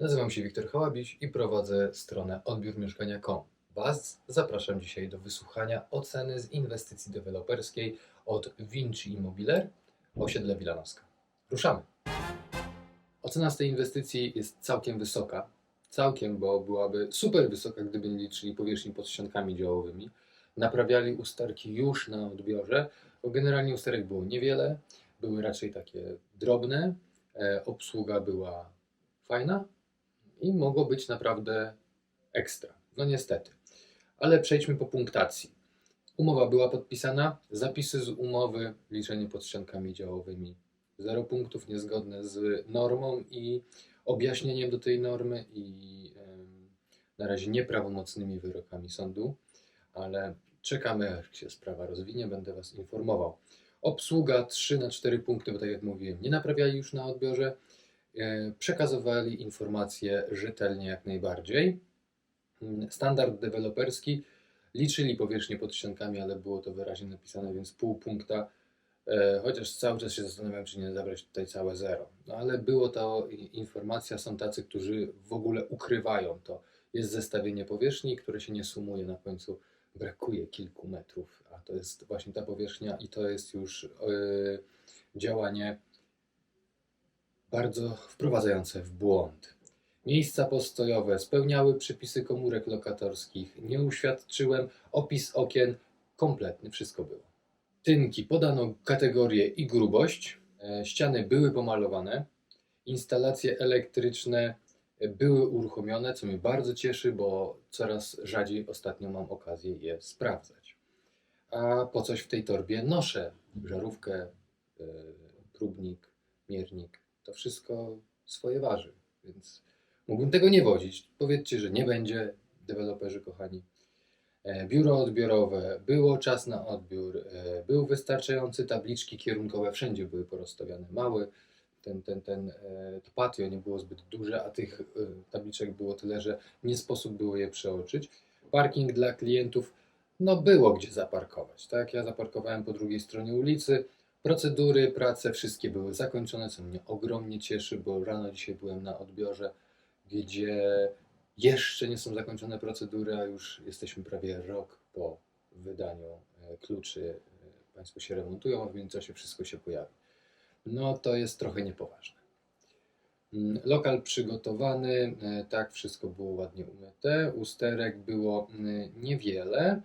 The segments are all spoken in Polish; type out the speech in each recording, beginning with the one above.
Nazywam się Wiktor Hałabiś i prowadzę stronę odbiórmieszkania.com. Was zapraszam dzisiaj do wysłuchania oceny z inwestycji deweloperskiej od Vinci Immobilier osiedle Wilanowska. Ruszamy! Ocena z tej inwestycji jest całkiem wysoka. Całkiem, bo byłaby super wysoka, gdyby nie liczyli powierzchni pod ściankami działowymi. Naprawiali usterki już na odbiorze, bo generalnie usterek było niewiele, były raczej takie drobne, e, obsługa była fajna i mogło być naprawdę ekstra. No niestety. Ale przejdźmy po punktacji. Umowa była podpisana, zapisy z umowy, liczenie pod ściankami działowymi. Zero punktów niezgodne z normą i objaśnieniem do tej normy i na razie nieprawomocnymi wyrokami sądu, ale czekamy, aż się sprawa rozwinie, będę Was informował. Obsługa 3 na 4 punkty, bo tak jak mówiłem, nie naprawiali już na odbiorze. E, Przekazywali informacje rzetelnie jak najbardziej. Mm, Standard deweloperski liczyli powierzchnię pod ściankami, ale było to wyraźnie napisane, więc pół punkta. E, Chociaż cały czas się zastanawiam, czy nie zabrać tutaj całe zero. No ale było to informacja, są tacy, którzy w ogóle ukrywają to. Jest zestawienie powierzchni, które się nie sumuje na końcu. Brakuje kilku metrów, a to jest właśnie ta powierzchnia i to jest już e, działanie bardzo wprowadzające w błąd. Miejsca postojowe spełniały przepisy komórek lokatorskich, nie uświadczyłem, opis okien kompletny, wszystko było. Tynki podano kategorię i grubość, e, ściany były pomalowane, instalacje elektryczne były uruchomione, co mnie bardzo cieszy, bo coraz rzadziej ostatnio mam okazję je sprawdzać. A po coś w tej torbie noszę żarówkę, e, próbnik, miernik, to wszystko swoje waży, więc mógłbym tego nie wozić. Powiedzcie, że nie będzie, deweloperzy kochani. E, Biuro odbiorowe, było czas na odbiór, e, był wystarczający, tabliczki kierunkowe wszędzie były porozstawiane. Mały, ten, ten, ten, e, to patio nie było zbyt duże, a tych tabliczek było tyle, że nie sposób było je przeoczyć. Parking dla klientów, no było gdzie zaparkować, tak? Ja zaparkowałem po drugiej stronie ulicy, Procedury, prace, wszystkie były zakończone, co mnie ogromnie cieszy, bo rano dzisiaj byłem na odbiorze, gdzie jeszcze nie są zakończone procedury, a już jesteśmy prawie rok po wydaniu e, kluczy. E, Państwo się remontują, a w międzyczasie wszystko się pojawi. No to jest trochę niepoważne. Mm, Lokal przygotowany, e, tak, wszystko było ładnie umyte. Usterek było mm, niewiele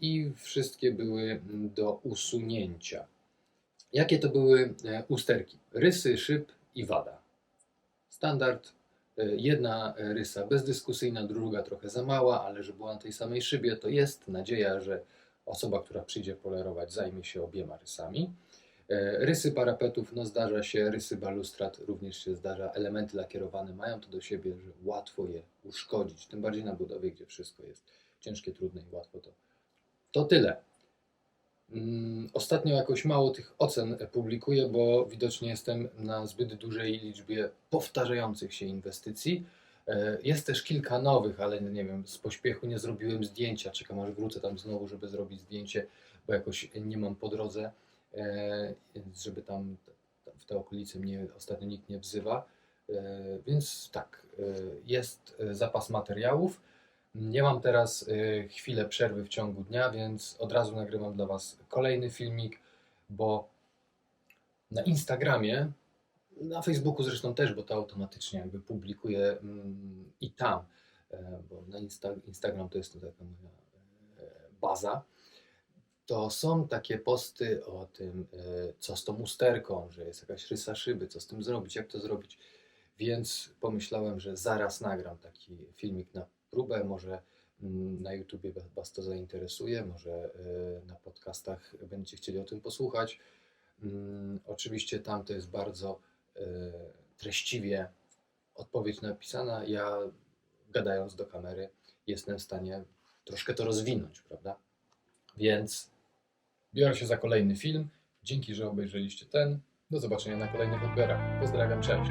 i wszystkie były do usunięcia. Jakie to były e, usterki? Rysy, szyb i wada. Standard. e, Jedna rysa bezdyskusyjna, druga trochę za mała, ale że była na tej samej szybie, to jest nadzieja, że osoba, która przyjdzie polerować, zajmie się obiema rysami. E, Rysy parapetów, no zdarza się, rysy balustrad również się zdarza. Elementy lakierowane mają to do siebie, że łatwo je uszkodzić, tym bardziej na budowie, gdzie wszystko jest ciężkie, trudne i łatwo to. To tyle. Mm, Ostatnio jakoś mało tych ocen publikuję, bo widocznie jestem na zbyt dużej liczbie powtarzających się inwestycji. E, Jest też kilka nowych, ale nie wiem, z pośpiechu nie zrobiłem zdjęcia. Czekam aż wrócę tam znowu, żeby zrobić zdjęcie, bo jakoś nie mam po drodze, e, żeby tam w te okolice mnie ostatnio nikt nie wzywa. E, Więc tak, jest zapas materiałów. Nie mam teraz y, chwilę przerwy w ciągu dnia, więc od razu nagrywam dla Was kolejny filmik, bo na Instagramie, na Facebooku zresztą też, bo to automatycznie jakby publikuję mm, i tam, e, bo na Insta, Instagram to jest to taka moja e, baza, to są takie posty o tym, e, co z tą usterką, że jest jakaś rysa szyby, co z tym zrobić, jak to zrobić. Więc pomyślałem, że zaraz nagram taki filmik na próbę, może mm, na YouTubie wa- Was to zainteresuje, może e, na podcastach będziecie chcieli o tym posłuchać. Mm, Oczywiście tam to jest bardzo e, treściwie odpowiedź napisana. Ja gadając do kamery jestem w stanie troszkę to rozwinąć, prawda? Więc biorę się za kolejny film. Dzięki, że obejrzeliście ten. Do zobaczenia na kolejnych odbiorach. Pozdrawiam, cześć.